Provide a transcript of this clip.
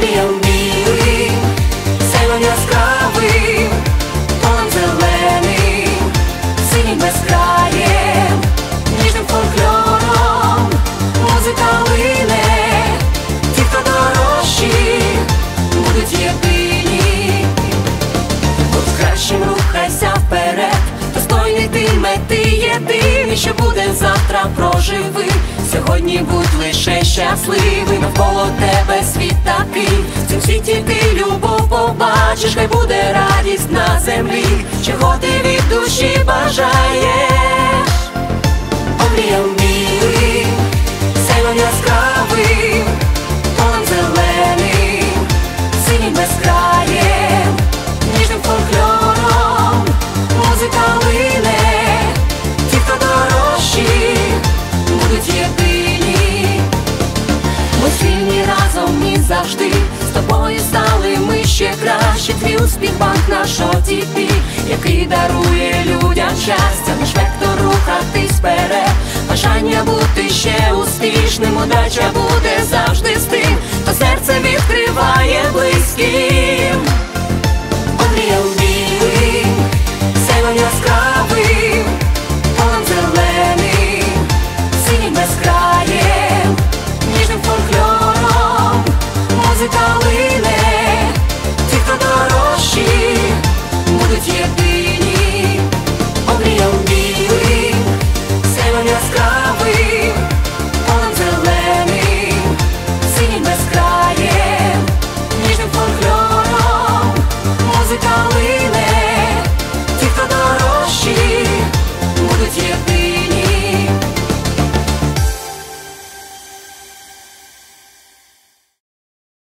Андрієм білий, зелень яскравий, он зелений, синій безкраєм, ніжним фольклором, музика лине, ті, хто дорожчі, будуть єдині. тут кращим рухайся вперед, достойний ти мети є. Що буде завтра проживи? Сьогодні будь лише щасливий, навколо тебе світ такий. В цім світі ти любов побачиш, хай буде радість на землі, чого ти від душі. сильні разом і завжди. З тобою стали ми ще краще. Твій успіх банк наш ОТП, який дарує людям щастя, наш вектор рухатись вперед. Бажання бути ще успішним, удача буде завжди з тим, то серце відкриває близьким. Обріяв білим, сяйвом яскравим, полем зеленим, синім без